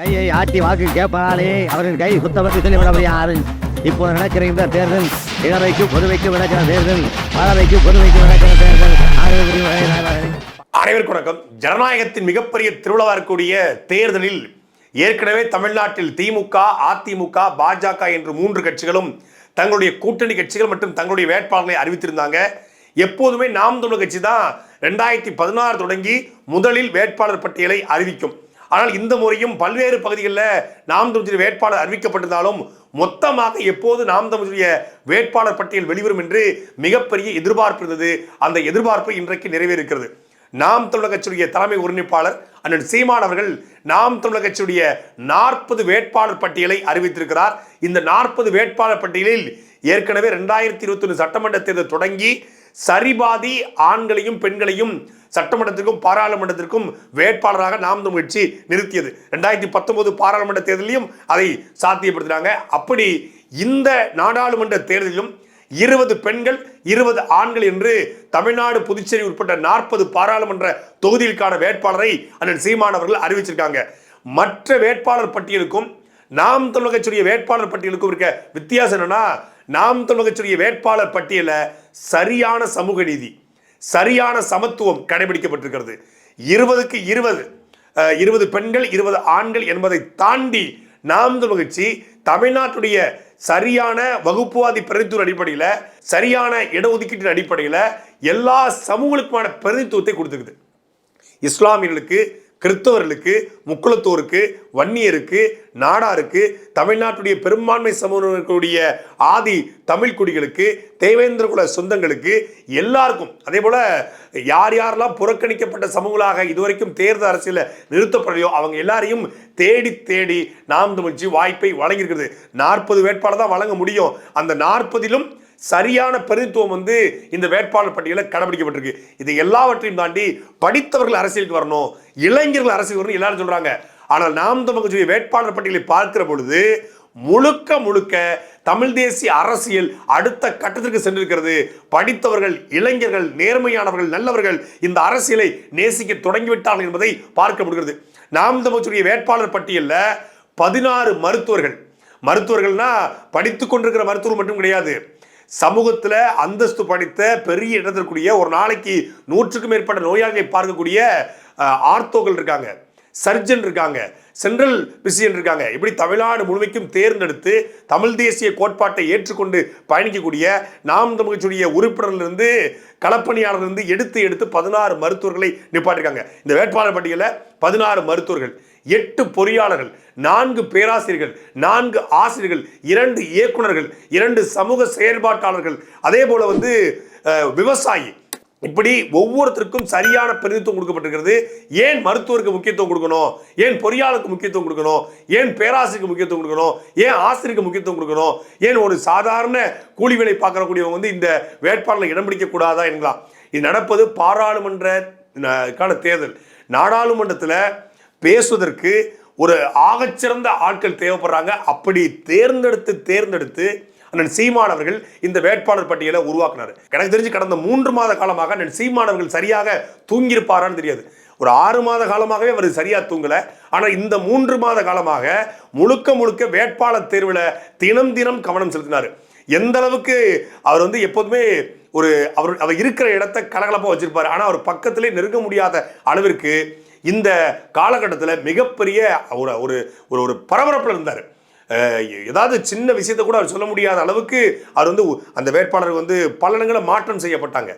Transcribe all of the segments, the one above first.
கையை ஆட்டி வாக்கு கேட்பானே அவரின் கை சுத்தப்பட்டு சொல்லிவிட யாரு இப்போ நடக்கிற இந்த தேர்தல் இளவைக்கு பொதுவைக்கு நடக்கிற தேர்தல் பறவைக்கு பொதுவைக்கு நடக்கிற தேர்தல். ஆகியவற்றின் அனைவருக்கும் வணக்கம். ஜனநாயகத்தின் மிகப்பெரிய திருவிழாவாக இருக்கக்கூடிய தேர்தலில் ஏற்கனவே தமிழ்நாட்டில் திமுக அதிமுக பாஜக என்று மூன்று கட்சிகளும் தங்களுடைய கூட்டணி கட்சிகள் மற்றும் தங்களுடைய வேட்பாளர்களை அறிவித்திருந்தாங்க. எப்போதுமே நாம் தமிழ் கட்சி தான் ரெண்டாயிரத்தி பதினாறு தொடங்கி முதலில் வேட்பாளர் பட்டியலை அறிவிக்கும். ஆனால் இந்த முறையும் பல்வேறு பகுதிகளில் நாம் தமிழ் வேட்பாளர் அறிவிக்கப்பட்டிருந்தாலும் மொத்தமாக எப்போது நாம் தமிழுடைய வேட்பாளர் பட்டியல் வெளிவரும் என்று மிகப்பெரிய எதிர்பார்ப்பு இருந்தது. அந்த எதிர்பார்ப்பு இன்றைக்கு நிறைவேறுகிறது நாம் தமிழக கட்சியுடைய தலைமை ஒருங்கிணைப்பாளர் அண்ணன் சீமான் அவர்கள் நாம் தமிழக கட்சியுடைய நாற்பது வேட்பாளர் பட்டியலை அறிவித்திருக்கிறார். இந்த நாற்பது வேட்பாளர் பட்டியலில் ஏற்கனவே ரெண்டாயிரத்தி இருபத்தி ஒன்று சட்டமன்ற தேர்தல் தொடங்கி சரிபாதி ஆண்களையும் பெண்களையும் சட்டமன்றத்திற்கும் பாராளுமன்றத்திற்கும் வேட்பாளராக நாம் தமிழ் கட்சி நிறுத்தியது. ரெண்டாயிரத்தி பத்தொன்பது பாராளுமன்ற தேர்தலையும் அதை சாத்தியப்படுத்தினாங்க. அப்படி இந்த நாடாளுமன்ற தேர்தலிலும் இருபது பெண்கள் இருபது ஆண்கள் என்று தமிழ்நாடு புதுச்சேரி உட்பட்ட நாற்பது பாராளுமன்ற தொகுதிகளுக்கான வேட்பாளரை அண்ணன் சீமான் அவர்கள் அறிவிச்சிருக்காங்க. மற்ற வேட்பாளர் பட்டியலுக்கும் நாம் தமிழக கட்சியுடைய வேட்பாளர் பட்டியலுக்கும் இருக்க வித்தியாசம் என்னன்னா நாம் தமிழக கட்சியுடைய வேட்பாளர் பட்டியலில் சரியான சமூக நீதி சரியான சமத்துவம் கடைபிடிக்கப்பட்டிருக்கிறது. இருபதுக்கு இருபது இருபது பெண்கள் இருபது ஆண்கள் என்பதை தாண்டி நாம் தமிழ் கட்சி தமிழ்நாட்டுடைய சரியான வகுப்புவாதி பிரதித்துவ அடிப்படையில் சரியான இடஒதுக்கீட்டின் அடிப்படையில் எல்லா சமூகங்களுக்குமான பிரதித்துவத்தை கொடுத்துருக்குது. இஸ்லாமியர்களுக்கு கிறிஸ்தவர்களுக்கு முக்குளத்தோருக்கு வன்னியருக்கு நாடாருக்கு தமிழ்நாட்டுடைய பெரும்பான்மை சமூகங்களுடைய ஆதி தமிழ் குடிகளுக்கு தேவேந்திர குல சொந்தங்களுக்கு எல்லாருக்கும் அதே போல யார் யாரெல்லாம் புறக்கணிக்கப்பட்ட சமூகங்களாக இதுவரைக்கும் தேர்தல் அரசியலில் நிறுத்தப்படலையோ அவங்க எல்லாரையும் தேடி தேடி நாம் தமிழ்ச்சி வாய்ப்பை வழங்கியிருக்கிறது. நாற்பது வேட்பாளர் தான் வழங்க முடியும். அந்த நாற்பதிலும் சரியான பிரதித்துவம் வந்து இந்த வேட்பாளர் பட்டியலில் கடைபிடிக்கப்பட்டிருக்கு இது எல்லாவற்றையும் தாண்டி படித்தவர்கள் அரசியலுக்கு வரணும் இளைஞர்கள் அரசியல் வரணும் எல்லாரும் சொல்றாங்க. ஆனால் நாம் தமிழ் வேட்பாளர் பட்டியலை பார்க்கிற பொழுது முழுக்க முழுக்க தமிழ் தேசிய அரசியல் அடுத்த கட்டத்திற்கு சென்றிருக்கிறது. படித்தவர்கள் இளைஞர்கள் நேர்மையானவர்கள் நல்லவர்கள் இந்த அரசியலை நேசிக்க தொடங்கிவிட்டார்கள் என்பதை பார்க்க முடிகிறது. நாம் தமிழ்ச்சுடைய வேட்பாளர் பட்டியலில் பதினாறு மருத்துவர்கள். மருத்துவர்கள்னா படித்து கொண்டிருக்கிற மருத்துவர் மட்டும் கிடையாது. சமூகத்தில் அந்தஸ்து படித்த பெரிய இடத்திற்குரிய ஒரு நாளைக்கு நூற்றுக்கும் மேற்பட்ட நோயாளிகளை பார்க்கக்கூடிய அஹ், ஆர்த்தோக்கள் இருக்காங்க. சர்ஜன் இருக்காங்க. சென்ட்ரல் பிசியன் இருக்காங்க. இப்படி தமிழ்நாடு முழுமைக்கும் தேர்ந்தெடுத்து தமிழ் தேசிய கோட்பாட்டை ஏற்றுக்கொண்டு பயணிக்கக்கூடிய நாம் தமிழ்ச்சியுடைய உறுப்பினர்களிருந்து களப்பணியாளர்களிருந்து எடுத்து எடுத்து பதினாறு மருத்துவர்களை நிப்பாட்டிருக்காங்க. இந்த வேட்பாளர் பட்டியலில் பதினாறு மருத்துவர்கள். எட்டு பொறியாளர்கள் நான்கு பேராசிரியர்கள் நான்கு ஆசிரியர்கள் இரண்டு இயக்குனர்கள் இரண்டு சமூக செயல்பாட்டாளர்கள் அதே போல வந்து விவசாயி. இப்படி ஒவ்வொருத்தருக்கும் சரியான பிரதித்துவம் கொடுக்கப்பட்டிருக்கிறது. ஏன் மருத்துவருக்கு முக்கியத்துவம் கொடுக்கணும்? ஏன் பொறியாளருக்கு முக்கியத்துவம் கொடுக்கணும்? ஏன் பேராசிரியருக்கு முக்கியத்துவம் கொடுக்கணும்? ஏன் ஆசிரியருக்கு முக்கியத்துவம் கொடுக்கணும்? ஏன் ஒரு சாதாரண கூலி வேலை பார்க்கக்கூடியவங்க வந்து இந்த வேட்பாளர்களை இடம் பிடிக்க கூடாதா என்கலாம் இது நடப்பது பாராளுமன்ற தேர்தல். நாடாளுமன்றத்தில் பேசுவதற்கு ஒரு ஆகச்சிறந்த ஆட்கள் தேவைப்படுறாங்க. அப்படி தேர்ந்தெடுத்து தேர்ந்தெடுத்து அண்ணன் சீமான் அவர்கள் இந்த வேட்பாளர் பட்டியலை உருவாக்குனார். எனக்கு தெரிஞ்சு கடந்த மூன்று மாத காலமாக அண்ணன் சீமான் அவர்கள் சரியாக தூங்கியிருப்பாரான்னு தெரியாது. ஒரு ஆறு மாத காலமாகவே அவர் சரியாக தூங்கல. ஆனால் இந்த மூன்று மாத காலமாக முழுக்க முழுக்க வேட்பாளர் தேர்வில் தினம் தினம் கவனம் செலுத்தினார். எந்த அளவுக்கு அவர் வந்து எப்போதுமே ஒரு அவர் அவர் இருக்கிற இடத்த கலகலப்பாக வச்சிருப்பார். ஆனால் அவர் பக்கத்திலே நெருங்க முடியாத அளவிற்கு இந்த காலகட்டத்தில் மிகப்பெரிய ஒரு ஒரு ஒரு ஒரு பரபரப்பில் இருந்தார். ஏதாவது சின்ன விஷயத்தை கூட அவர் சொல்ல முடியாத அளவுக்கு அவர் வந்து அந்த வேட்பாளர் வந்து பல இடங்களில் மாற்றம் செய்யப்பட்டாங்க.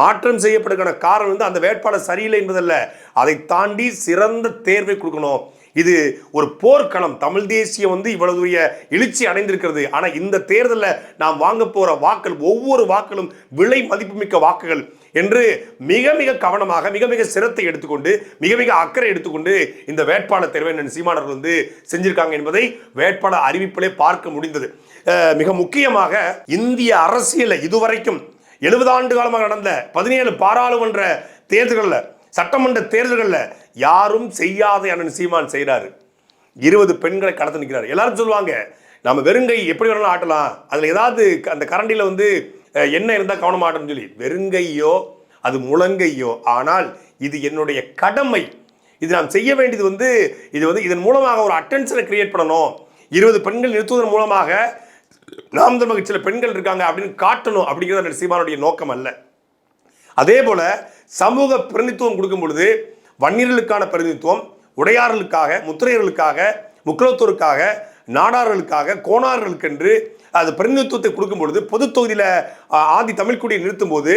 மாற்றம் செய்யப்படுகிற காரணம் வந்து அந்த வேட்பாளர் சரியில்லை என்பதல்ல. அதை தாண்டி சிறந்த தேர்வை கொடுக்கணும். இது ஒரு போர்க்களம். தமிழ் தேசியம் வந்து இவ்வளவு பெரிய எழுச்சி அடைந்திருக்கிறது. ஆனால் இந்த தேர்தலில் நாம் வாங்க போகிற வாக்கள் ஒவ்வொரு வாக்களும் விலை மதிப்புமிக்க வாக்குகள். என்று மிக மிக கவனமாக மிக மிக சிரத்தை எடுத்துக்கொண்டு மிக மிக அக்கறை எடுத்துக்கொண்டு இந்த வேட்பாளர் தேர்வை அண்ணன் சீமானவர்கள் வந்து செஞ்சிருக்காங்க என்பதை வேட்பாளர் அறிவிப்பிலே பார்க்க முடிந்தது. மிக முக்கியமாக இந்திய அரசியலை இதுவரைக்கும் எழுபது ஆண்டு காலமாக நடந்த பதினேழு பாராளுமன்ற தேர்தல்களில் சட்டமன்ற தேர்தல்களில் யாரும் செய்யாத அண்ணன் சீமான் செய்கிறாரு இருபது பெண்களை கடத்த நிற்கிறார். எல்லாரும் சொல்லுவாங்க நம்ம வெறுங்கை எப்படி வேணாலும் ஆட்டலாம். அதில் ஏதாவது க- அந்த கரண்டியில் வந்து என்ன இருந்தால் கவனம் ஆட்டணும்னு சொல்லி வெறுங்கையோ அது முழங்கையோ ஆனால் இது என்னுடைய கடமை. இது நாம் செய்ய வேண்டியது வந்து இது வந்து இதன் மூலமாக ஒரு அட்டென்ஷனை கிரியேட் பண்ணணும். இருபது பெண்கள் நிறுத்துவதன் மூலமாக நாம் தமிழக சில பெண்கள் இருக்காங்க அப்படின்னு காட்டணும் அப்படிங்கிறது சீமானுடைய நோக்கம் அல்ல. அதே போல சமூக பிரதிநிதித்துவம் கொடுக்கும் பொழுது வன்னியர்களுக்கான பிரதிநிதித்துவம் உடையார்களுக்காக முத்திரையர்களுக்காக முக்குலத்தோருக்காக நாடார்களுக்காக கோணார்களுக்கென்று அது பிரதிநிதித்துவத்தை கொடுக்கும் பொழுது பொது தொகுதியில் ஆதி தமிழ்குடியை நிறுத்தும் போது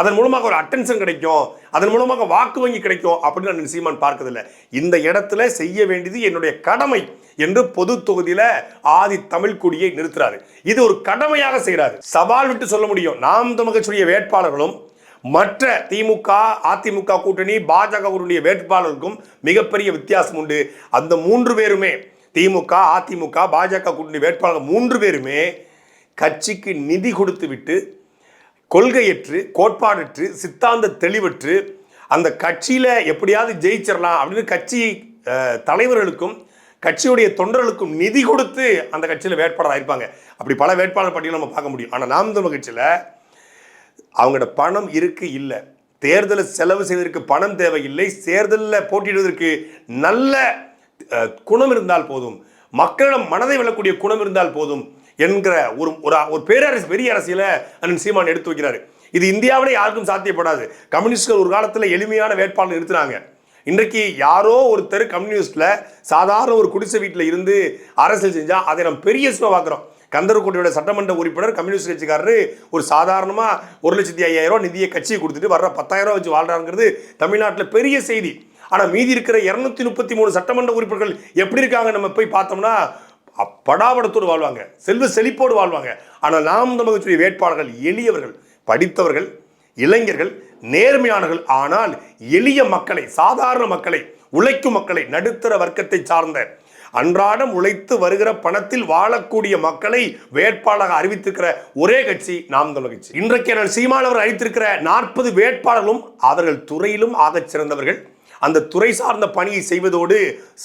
அதன் மூலமாக ஒரு அட்டென்ஷன் கிடைக்கும் அதன் மூலமாக வாக்கு வங்கி கிடைக்கும் அப்படின்னு நான் சீமான் பார்க்கறதில்ல. இந்த இடத்துல செய்ய வேண்டியது என்னுடைய கடமை என்று பொது தொகுதியில ஆதி தமிழ்குடியை நிறுத்துறாரு. இது ஒரு கடமையாக செய்கிறாரு சவால் விட்டு சொல்ல முடியும். நாம் தமிழகச்சுடைய வேட்பாளர்களும் மற்ற திமுக அதிமுக கூட்டணி பாஜக கூட்டணிய வேட்பாளருக்கும் மிகப்பெரிய வித்தியாசம் உண்டு. அந்த மூன்று பேருமே திமுக அதிமுக பாஜக கூட்டணி வேட்பாளர்கள் மூன்று பேருமே கட்சிக்கு நிதி கொடுத்து விட்டு கொள்கையற்று கோட்பாடற்று சித்தாந்த தெளிவற்று அந்த கட்சியில் எப்படியாவது ஜெயிச்சிடலாம் அப்படின்னு கட்சி தலைவர்களுக்கும் கட்சியுடைய தொண்டர்களுக்கும் நிதி கொடுத்து அந்த கட்சியில் வேட்பாளர் ஆயிருப்பாங்க. அப்படி பல வேட்பாளர் பட்டியலும் நம்ம பார்க்க முடியும். ஆனால் நாம் தமிழ் கட்சியில் அவங்களோட பணம் இருக்கு இல்லை. தேர்தலை செலவு செய்வதற்கு பணம் தேவையில்லை. தேர்தலில் போட்டியிடுவதற்கு நல்ல குணம் இருந்தால் போதும். மக்களிடம் மனதை விழக்கூடிய குணம் இருந்தால் போதும் என்கிற ஒரு ஒரு ஒரு பேரரசு பெரிய அரசியலை அண்ணன் சீமான் எடுத்து வைக்கிறாரு. இது இந்தியாவிலே யாருக்கும் சாத்தியப்படாது. கம்யூனிஸ்ட்கள் ஒரு காலத்தில் எளிமையான வேட்பாளர் நிறுத்தினாங்க. இன்றைக்கு யாரோ ஒருத்தர் கம்யூனிஸ்டில் சாதாரண ஒரு குடிசை வீட்டில் இருந்து அரசியல் செஞ்சால் அதை நம்ம பெரிய விஷயமா பார்க்குறோம். கந்தரக்கோட்டையோட சட்டமன்ற உறுப்பினர் கம்யூனிஸ்ட் கட்சிக்காரரு ஒரு சாதாரணமாக ஒரு லட்சத்தி ஐயாயிரம் நிதியை கட்சியை கொடுத்துட்டு வர்ற பத்தாயிரம் ரூபா வச்சு வாழ்றாங்கிறது தமிழ்நாட்டில் பெரிய செய்தி. ஆனால் மீதி இருக்கிற இரநூத்தி முப்பத்தி மூணு சட்டமன்ற உறுப்பினர்கள் எப்படி இருக்காங்க? நம்ம போய் பார்த்தோம்னா படாபடத்தோடு வாழ்வாங்க. செல்வ செழிப்போடு வாழ்வாங்க. ஆனால் நாம் நமக்கு வேட்பாளர்கள் எளியவர்கள் படித்தவர்கள் இளைஞர்கள் நேர்மையானவர்கள். ஆனால் எளிய மக்களை சாதாரண மக்களை உழைக்கும் மக்களை நடுத்தர வர்க்கத்தை சார்ந்த அன்றாடம் உழைத்து வருகிற பணத்தில் வாழக்கூடிய மக்களை வேட்பாளராக அறிவித்திருக்கிற ஒரே கட்சி நாம் தமிழ் கட்சி. இன்றைக்கு நான் சீமானவர் அழித்திருக்கிற நாற்பது வேட்பாளர்களும் அவர்கள் துறையிலும் ஆகச் சிறந்தவர்கள். அந்த துறை சார்ந்த பணியை செய்வதோடு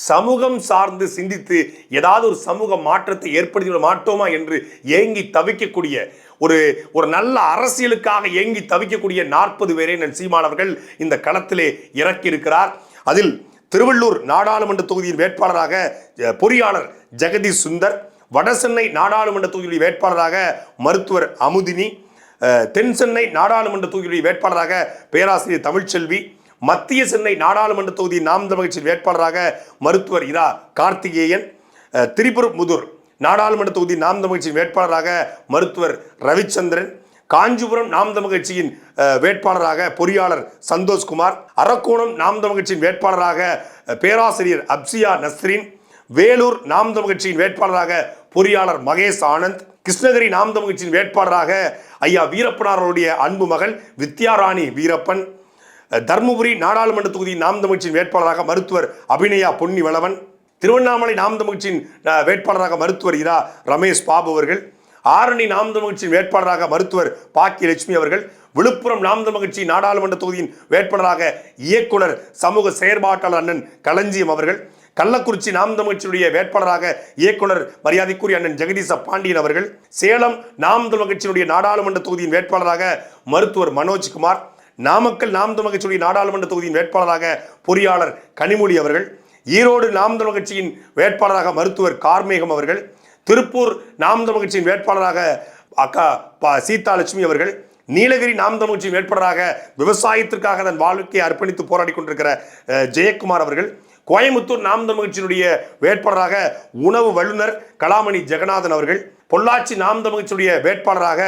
சமூகம் சார்ந்து சிந்தித்து ஏதாவது ஒரு சமூக மாற்றத்தை ஏற்படுத்தி மாட்டோமா என்று ஏங்கி தவிக்கக்கூடிய ஒரு ஒரு நல்ல அரசியலுக்காக ஏங்கி தவிக்கக்கூடிய நாற்பது பேரை நன் சீமானவர்கள் இந்த களத்திலே இறக்கியிருக்கிறார். அதில் திருவள்ளூர் நாடாளுமன்ற தொகுதியின் வேட்பாளராக பொறியாளர் ஜெகதீஷ் சுந்தர் வடசென்னை நாடாளுமன்ற தொகுதியுடைய வேட்பாளராக மருத்துவர் அமுதினி தென் சென்னை நாடாளுமன்ற தொகுதியுடைய வேட்பாளராக பேராசிரியர் தமிழ்ச்செல்வி மத்திய சென்னை நாடாளுமன்ற தொகுதி நாம் தமிழ் வேட்பாளராக மருத்துவர் இரா கார்த்திகேயன் அஹ், நாடாளுமன்ற தொகுதி நாம் தமிழ் கட்சியின் வேட்பாளராக மருத்துவர் ரவிச்சந்திரன் காஞ்சிபுரம் நாம் கட்சியின் வேட்பாளராக பொறியாளர் சந்தோஷ்குமார் அரக்கோணம் நாம் கட்சியின் வேட்பாளராக பேராசிரியர் அப்சியா நஸ்ரீன் வேலூர் நாம் கட்சியின் வேட்பாளராக பொறியாளர் மகேஷ் ஆனந்த் கிருஷ்ணகிரி நாம் கட்சியின் வேட்பாளராக ஐயா வீரப்பனாருடைய அன்பு மகள் வித்யாராணி வீரப்பன் தர்மபுரி நாடாளுமன்ற தொகுதி நாம் தமிழ்ச்சியின் வேட்பாளராக மருத்துவர் அபிநயா பொன்னி வளவன் திருவண்ணாமலை நாம் தமிழ்ச்சியின் வேட்பாளராக மருத்துவர் இரா ரமேஷ் பாபு அவர்கள் ஆரணி நாம் தமிழ்ச்சியின் வேட்பாளராக மருத்துவர் பாக்கி லட்சுமி அவர்கள் விழுப்புரம் நாம் தமிழ்ச்சி நாடாளுமன்ற தொகுதியின் வேட்பாளராக இயக்குனர் சமூக செயற்பாட்டாளர் அண்ணன் களஞ்சியம் அவர்கள் கள்ளக்குறிச்சி நாம் தமிழ்ச்சியுடைய வேட்பாளராக இயக்குனர் மரியாதைக்குரிய அண்ணன் ஜெகதீச பாண்டியன் அவர்கள் சேலம் நாம் தமிழ்ச்சியினுடைய நாடாளுமன்ற தொகுதியின் வேட்பாளராக மருத்துவர் மனோஜ் குமார் நாமக்கல் நாம் தமிழ் கட்சியுடைய நாடாளுமன்ற தொகுதியின் வேட்பாளராக பொறியாளர் கனிமொழி அவர்கள் ஈரோடு நாம் தமிழ் கட்சியின் வேட்பாளராக மருத்துவர் கார்மேகம் அவர்கள் திருப்பூர் நாம் தமிழ் கட்சியின் வேட்பாளராக அக்கா பா சீதாலட்சுமி அவர்கள் நீலகிரி நாம் தமிழ் கட்சியின் வேட்பாளராக விவசாயத்திற்காக தன் வாழ்க்கையை அர்ப்பணித்து போராடி கொண்டிருக்கிற ஜெயக்குமார் அவர்கள் கோயம்புத்தூர் நாம் தமிழ் கட்சியினுடைய வேட்பாளராக உணவு வல்லுநர் கலாமணி ஜெகநாதன் அவர்கள் பொள்ளாச்சி நாம் தமிழ் கட்சியுடைய வேட்பாளராக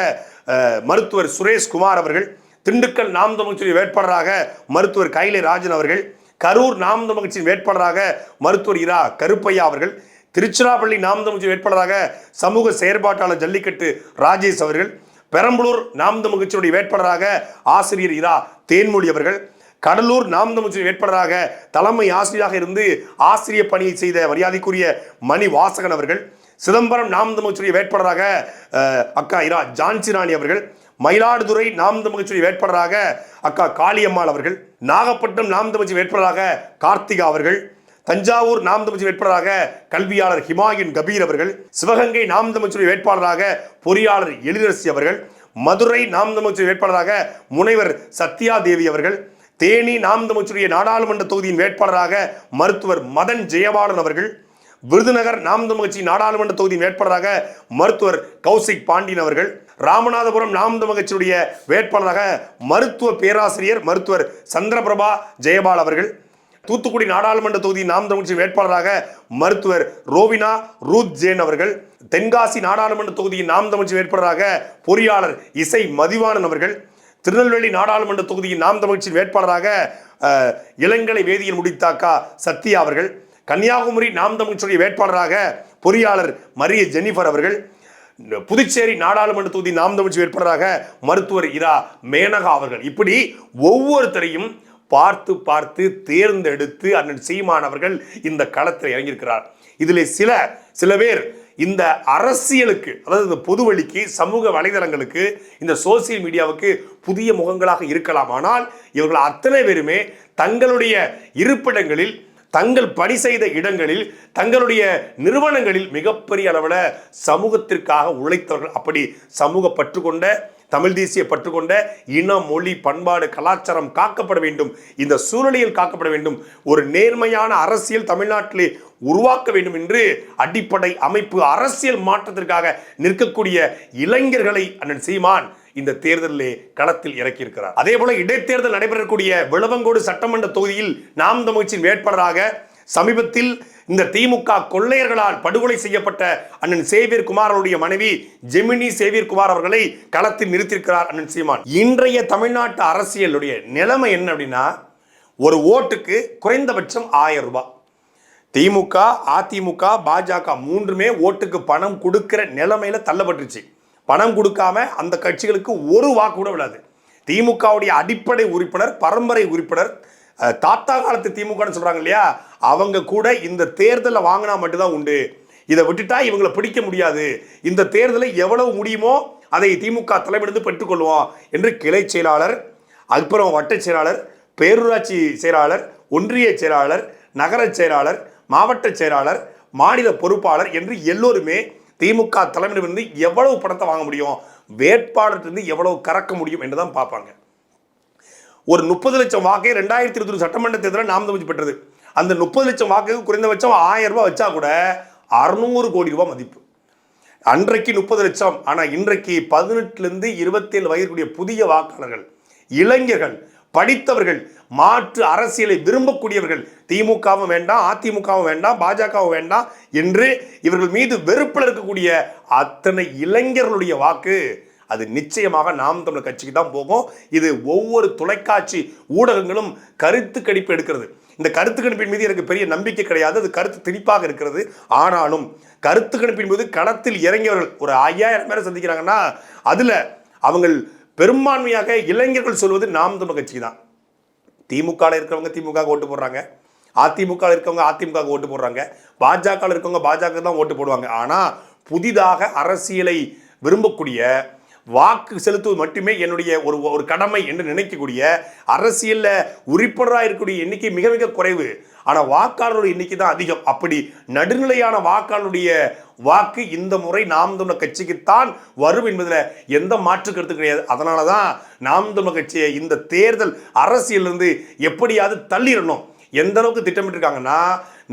மருத்துவர் சுரேஷ் குமார் அவர்கள் திண்டுக்கல் நாம் தமிழ் வேட்பாளராக மருத்துவர் கைலை ராஜன் அவர்கள் கரூர் நாம் தமிழ் கட்சியின் வேட்பாளராக மருத்துவர் இரா கருப்பையா அவர்கள் திருச்சிராப்பள்ளி நாம் தமிழ் வேட்பாளராக சமூக செயற்பாட்டாளர் ஜல்லிக்கட்டு ராஜேஷ் அவர்கள் பெரம்பலூர் நாம் தமிழ் கட்சியுடைய வேட்பாளராக ஆசிரியர் இரா தேன்மொழி அவர்கள் கடலூர் நாம் தமிழ் வேட்பாளராக தலைமை ஆசிரியராக இருந்து ஆசிரியர் பணியை செய்த மரியாதைக்குரிய மணி வாசகன் அவர்கள் சிதம்பரம் நாம் தமிழ் வேட்பாளராக அக்கா இரா ஜான்சி ராணி அவர்கள் மயிலாடுதுறை நாம் தமிழ்ச்சி வேட்பாளராக அக்கா காளியம்மாள் அவர்கள் நாகப்பட்டினம் நாம் தமிழ்ச்சி வேட்பாளராக கார்த்திகா அவர்கள் தஞ்சாவூர் நாம் தமிழ்ச்சி வேட்பாளராக கல்வியாளர் ஹிமாயின் கபீர் அவர்கள் சிவகங்கை நாம் தமிழ்ச்சி வேட்பாளராக பொறியாளர் எழிலரசி அவர்கள் மதுரை நாம் தமிழ்ச்சி வேட்பாளராக முனைவர் சத்யா தேவி அவர்கள் தேனி நாம் தமிழ்ச்சியுடைய நாடாளுமன்ற தொகுதியின் வேட்பாளராக மருத்துவர் மதன் ஜெயபாலன் அவர்கள் விருதுநகர் நாம் தமிழ்ச்சி நாடாளுமன்ற தொகுதியின் வேட்பாளராக மருத்துவர் கௌசிக் பாண்டியன் அவர்கள் ராமநாதபுரம் நாம் வேட்பாளராக மருத்துவ பேராசிரியர் மருத்துவர் சந்திரபிரபா ஜெயபால் அவர்கள் தூத்துக்குடி நாடாளுமன்ற தொகுதி நாம் தமிழ்ச்சி வேட்பாளராக மருத்துவர் ரோவினா ரூத் ஜேன் அவர்கள் தென்காசி நாடாளுமன்ற தொகுதியின் நாம் தமிழ்ச்சி வேட்பாளராக பொறியாளர் இசை மதிவாணன் அவர்கள் திருநெல்வேலி நாடாளுமன்ற தொகுதியின் நாம் தமிழ்ச்சி வேட்பாளராக இளங்கலை வேதியியல் முடித்தாக்கா சத்யா அவர்கள் கன்னியாகுமரி நாம் தமிழ்ச்சியுடைய வேட்பாளராக பொறியாளர் மரிய ஜெனிஃபர் அவர்கள் புதுச்சேரி நாடாளுமன்ற தொகுதி நாம் தமிழ்ச்சி வேட்பாளராக மருத்துவர் இரா மேனகா அவர்கள். இப்படி ஒவ்வொருத்தரையும் பார்த்து பார்த்து தேர்ந்தெடுத்து அண்ணன் சீமான் அவர்கள் இந்த களத்தில் இறங்கியிருக்கிறார். இதில் சில சில பேர் இந்த அரசியலுக்கு அதாவது இந்த பொது வழிக்கு சமூக வலைதளங்களுக்கு இந்த சோசியல் மீடியாவுக்கு புதிய முகங்களாக இருக்கலாம். ஆனால் இவர்கள் அத்தனை பேருமே தங்களுடைய இருப்பிடங்களில் தங்கள் பணி செய்த இடங்களில் தங்களுடைய நிறுவனங்களில் மிகப்பெரிய அளவில் சமூகத்திற்காக உழைத்தவர்கள் அப்படி சமூக பற்றுக்கொண்ட தமிழ் தேசிய பற்றுக்கொண்ட இனம் இன மொழி பண்பாடு கலாச்சாரம் காக்கப்பட வேண்டும். இந்த சூழலியல் காக்கப்பட வேண்டும். ஒரு நேர்மையான அரசியல் தமிழ்நாட்டிலே உருவாக்க வேண்டும் என்று அடிப்படை அமைப்பு அரசியல் மாற்றத்திற்காக நிற்கக்கூடிய இளைஞர்களை அண்ணன் சீமான் இந்த தேர்தலிலே களத்தில் இறக்கியிருக்கிறார். அதே போல இடைத்தேர்தல் நடைபெறக்கூடிய விளவங்கோடு சட்டமன்ற தொகுதியில் நாம் தமிழ்ச்சியின் வேட்பாளராக சமீபத்தில் இந்த திமுக கொள்ளையர்களால் படுகொலை செய்யப்பட்ட அண்ணன் சேவியர் குமார் அவருடைய மனைவி ஜெமினி சேவியர் குமார் அவர்களை களத்தில் நிறுத்தியிருக்கிறார் அண்ணன் சீமான். இன்றைய தமிழ்நாட்டு அரசியலுடைய நிலைமை என்ன அப்படின்னா ஒரு ஓட்டுக்கு குறைந்தபட்சம் ஆயிரம் ரூபாய் திமுக அதிமுக பாஜக மூன்றுமே ஓட்டுக்கு பணம் கொடுக்கிற நிலைமையில தள்ளப்பட்டுருச்சு. பணம் கொடுக்காம அந்த கட்சிகளுக்கு ஒரு வாக்கு கூட விடாது திமுகவுடைய அடிப்படை உறுப்பினர் பரம்பரை உறுப்பினர் தாத்தா காலத்து திமுகன்னு சொல்கிறாங்க இல்லையா? அவங்க கூட இந்த தேர்தலில் வாங்கினா மட்டும்தான் உண்டு. இதை விட்டுட்டா இவங்களை பிடிக்க முடியாது. இந்த தேர்தலை எவ்வளவு முடியுமோ அதை திமுக தலைமையிலிருந்து பெற்றுக்கொள்வோம் என்று கிளை செயலாளர் அப்புறம் வட்டச் செயலாளர் பேரூராட்சி செயலாளர் ஒன்றிய செயலாளர் நகர செயலாளர் மாவட்ட செயலாளர் மாநில பொறுப்பாளர் என்று எல்லோருமே திமுக தலைமையிலிருந்து எவ்வளவு பணத்தை வாங்க முடியும்? வேட்பாளர்கிட்ட எவ்வளவு கறக்க முடியும் என்று தான் பார்ப்பாங்க. ஒரு முப்பது லட்சம் வாக்கை ரெண்டாயிரத்தி இருபத்தி சட்டமன்ற தேர்தலில் நாம் தமிழ் பெற்றது. அந்த முப்பது லட்சம் வாக்கு குறைந்தபட்சம் ஆயிரம் ரூபாய் வச்சா கூட அறுநூறு கோடி ரூபாய் மதிப்பு. அன்றைக்கு முப்பது லட்சம் ஆனால் இன்றைக்கு பதினெட்டுலேருந்து இருபத்தேழு வயதுக்குரிய புதிய வாக்காளர்கள் இளைஞர்கள் படித்தவர்கள் மாற்று அரசியலை விரும்பக்கூடியவர்கள். திமுகவும் வேண்டாம் அதிமுகவும் வேண்டாம் பாஜகவும் வேண்டாம் என்று இவர்கள் மீது வெறுப்பில் இருக்கக்கூடிய அத்தனை இளைஞர்களுடைய வாக்கு. அது நிச்சயமாக நாம் தமிழர் கட்சிக்கு தான் போகும். இது ஒவ்வொரு தொலைக்காட்சி ஊடகங்களும் கருத்து கணிப்பு எடுக்கிறது. இந்த கருத்து கணிப்பின் மீது எனக்கு பெரிய நம்பிக்கை கிடையாது. அது கருத்து திணிப்பாக இருக்கிறது. ஆனாலும் கருத்து கணிப்பின் மீது களத்தில் இறங்கியவர்கள் ஒரு ஐயாயிரம் பேரை சந்திக்கிறாங்கன்னா அதில் அவங்கள் பெரும்பான்மையாக இளைஞர்கள் சொல்வது நாம் தமிழர் கட்சி தான். திமுகவில் இருக்கிறவங்க திமுக ஓட்டு போடுறாங்க. அதிமுக இருக்கவங்க அதிமுக ஓட்டு போடுறாங்க. பாஜக இருக்கவங்க பாஜக தான் ஓட்டு போடுவாங்க. ஆனால் புதிதாக அரசியலை விரும்பக்கூடிய வாக்கு செலுத்துவது மட்டுமே என்னுடைய ஒரு ஒரு கடமை என்று நினைக்கக்கூடிய அரசியலில் உறுப்பினராக இருக்கக்கூடிய எண்ணிக்கை மிக மிக குறைவு. ஆனால் வாக்காளருடைய எண்ணிக்கை தான் அதிகம். அப்படி நடுநிலையான வாக்காளருடைய வாக்கு இந்த முறை நாம் தமிழர் கட்சிக்குத்தான் வரும் என்பதில் எந்த மாற்று கருத்து கிடையாது. அதனால தான் நாம் தமிழர் கட்சியை இந்த தேர்தல் அரசியலிருந்து எப்படியாவது தள்ளிடணும். எந்த அளவுக்கு திட்டமிட்டிருக்காங்கன்னா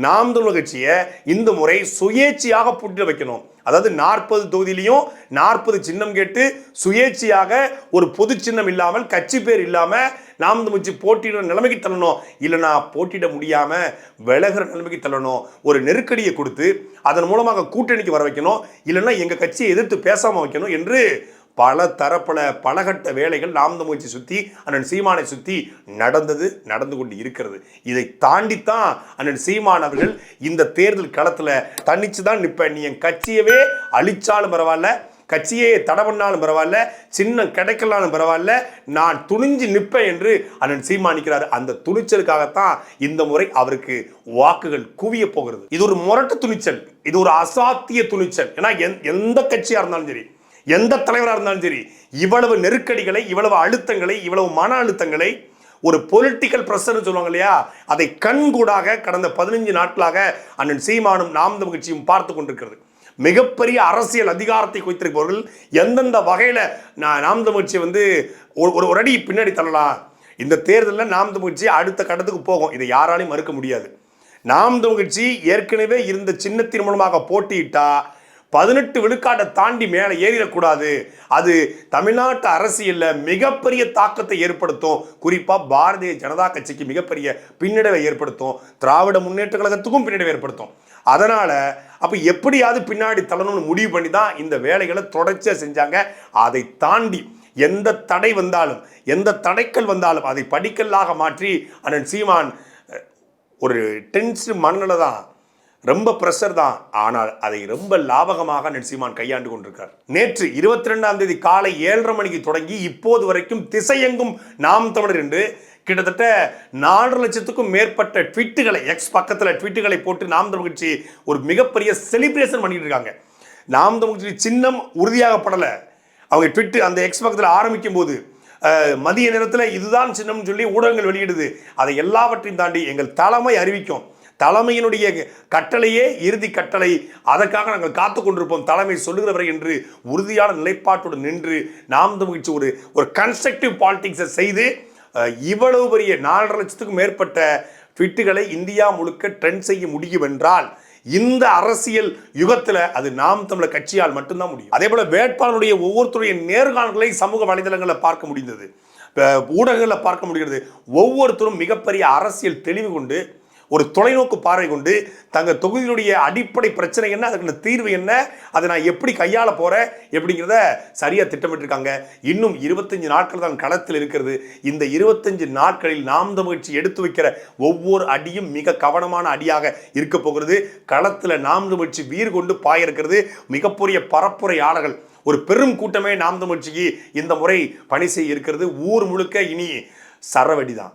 நாம் தமிழர் கட்சியை இந்த முறை சுயேட்சையாக போட்டிட வைக்கணும். அதாவது நாற்பது தொகுதியிலையும் நாற்பது சின்னம் கேட்டு சுயேட்சையாக ஒரு பொது சின்னம் இல்லாமல் கட்சி பேர் இல்லாமல் நாம் தமிழ்ச்சி போட்டியிட நிலைமைக்கு தள்ளணும். இல்லைனா போட்டியிட முடியாமல் விலகிற நிலைமைக்கு தள்ளணும். ஒரு நெருக்கடியை கொடுத்து அதன் மூலமாக கூட்டணிக்கு வர வைக்கணும். இல்லைன்னா எங்கள் கட்சியை எதிர்த்து பேசாமல் வைக்கணும் என்று பல தரப்பில் பலகட்ட வேலைகள் நாம் சுற்றி சுத்தி அண்ணன் சீமானை சுற்றி நடந்தது நடந்து கொண்டு இருக்கிறது. இதை தாண்டித்தான் அண்ணன் சீமான் அவர்கள் இந்த தேர்தல் களத்தில் தனிச்சு தான் நிற்பேன் நீ என் கட்சியவே அழிச்சாலும் பரவாயில்ல கட்சியே தடை பண்ணாலும் பரவாயில்ல சின்னம் கிடைக்கலாலும் பரவாயில்ல நான் துணிஞ்சு நிற்பேன் என்று அண்ணன் சீமானிக்கிறார் அந்த துணிச்சலுக்காகத்தான் இந்த முறை அவருக்கு வாக்குகள் குவிய போகிறது. இது ஒரு முரட்டு துணிச்சல் இது ஒரு அசாத்திய துணிச்சல். ஏன்னா எந்த- எந்த இருந்தாலும் சரி எந்த தலைவராக இருந்தாலும் சரி இவ்வளவு நெருக்கடிகளை இவ்வளவு அழுத்தங்களை இவ்வளவு மன அழுத்தங்களை ஒரு பொலிட்டிக்கல் ப்ரெஷர்னு சொல்லுவாங்க இல்லையா? அதை கண்கூடாக கடந்த பதினஞ்சு நாட்களாக அண்ணன் சீமானும் நாம் தமிழ் கட்சியும் பார்த்து கொண்டிருக்கிறது. மிகப்பெரிய அரசியல் அதிகாரத்தை குவித்திருப்பவர்கள் எந்தெந்த வகையில் நாம் தமிழ்ச்சியை வந்து ஒரு ஒரு ஒரு அடி பின்னாடி தள்ளலாம். இந்த தேர்தலில் நாம் கட்சி அடுத்த கட்டத்துக்கு போகும். இதை யாராலையும் மறுக்க முடியாது. நாம் கட்சி ஏற்கனவே இருந்த சின்னத்தின் மூலமாக போட்டியிட்டால் பதினெட்டு விழுக்காட்டை தாண்டி மேலே ஏறிடக்கூடாது. அது தமிழ்நாட்டு அரசியலில் மிகப்பெரிய தாக்கத்தை ஏற்படுத்தும். குறிப்பாக பாரதிய ஜனதா கட்சிக்கு மிகப்பெரிய பின்னடைவை ஏற்படுத்தும். திராவிட முன்னேற்ற கழகத்துக்கும் பின்னடைவை ஏற்படுத்தும். அதனால் அப்போ எப்படியாவது பின்னாடி தள்ளணும்னு முடிவு பண்ணி தான் இந்த வேலைகளை தொடர்ச்சியாக செஞ்சாங்க. அதை தாண்டி எந்த தடை வந்தாலும் எந்த தடைக்கல் வந்தாலும் அதை படிக்கல்லாக மாற்றி அண்ணன் சீமான் ஒரு டென்ஸ் மண்ணில் தான் ரொம்ப ப்ரெஷர் தான். ஆனால் அதை ரொம்ப லாபகமாக நெட்சிமான் கையாண்டு கொண்டிருக்கார். நேற்று இருபத்தி ரெண்டாம் தேதி காலை ஏழரை மணிக்கு தொடங்கி இப்போது வரைக்கும் திசையெங்கும் நாம் தமிழர் என்று கிட்டத்தட்ட நாலு லட்சத்துக்கும் மேற்பட்ட ட்விட்டுகளை எக்ஸ் பக்கத்தில் ட்விட்டுகளை போட்டு நாம் தமிழ் கட்சி ஒரு மிகப்பெரிய செலிப்ரேஷன் பண்ணிட்டு இருக்காங்க. நாம் தமிழ் கட்சி சின்னம் உறுதியாகப்படலை. அவங்க ட்விட்டு அந்த எக்ஸ் பக்கத்தில் ஆரம்பிக்கும் போது மதிய நேரத்தில் இதுதான் சின்னம்னு சொல்லி ஊடகங்கள் வெளியிடுது. அதை எல்லாவற்றையும் தாண்டி எங்கள் தலைமை அறிவிக்கும். தலைமையினுடைய கட்டளையே இறுதி கட்டளை. அதற்காக நாங்கள் காத்து கொண்டிருப்போம். தலைமை சொல்லுகிறவரை என்று உறுதியான நிலைப்பாட்டோடு நின்று நாம் தமிழ்ச்சி ஒரு ஒரு கன்ஸ்ட்ரக்டிவ் பாலிடிக்ஸை செய்து இவ்வளவு பெரிய நாலரை லட்சத்துக்கும் மேற்பட்ட ட்விட்டுகளை இந்தியா முழுக்க ட்ரெண்ட் செய்ய முடியும் என்றால் இந்த அரசியல் யுகத்தில் அது நாம் தமிழர் கட்சியால் மட்டும்தான் முடியும். அதே போல வேட்பாளருடைய ஒவ்வொருத்தருடைய நேர்காணல்களை சமூக வலைதளங்களில் பார்க்க முடிந்தது. ஊடகங்களில் பார்க்க முடிகிறது. ஒவ்வொருத்தரும் மிகப்பெரிய அரசியல் தெளிவு கொண்டு ஒரு தொலைநோக்கு பார்வை கொண்டு தங்கள் தொகுதியினுடைய அடிப்படை பிரச்சனை என்ன அதுக்கான தீர்வு என்ன அதை நான் எப்படி கையாள போகிறேன் எப்படிங்கிறத சரியாக திட்டமிட்டிருக்காங்க. இன்னும் இருபத்தஞ்சு நாட்கள் தான் களத்தில் இருக்கிறது. இந்த இருபத்தஞ்சு நாட்களில் நாம் தமிழ்ச்சி எடுத்து வைக்கிற ஒவ்வொரு அடியும் மிக கவனமான அடியாக இருக்க போகிறது. களத்தில் நாம் தமிழ்ச்சி வீர் கொண்டு பாய இருக்கிறது. மிகப்பெரிய பரப்புரையாளர்கள் ஒரு பெரும் கூட்டமே நாம் தமிழ்ச்சிக்கு இந்த முறை பணி செய்ய இருக்கிறது. ஊர் முழுக்க இனி சரவடி தான்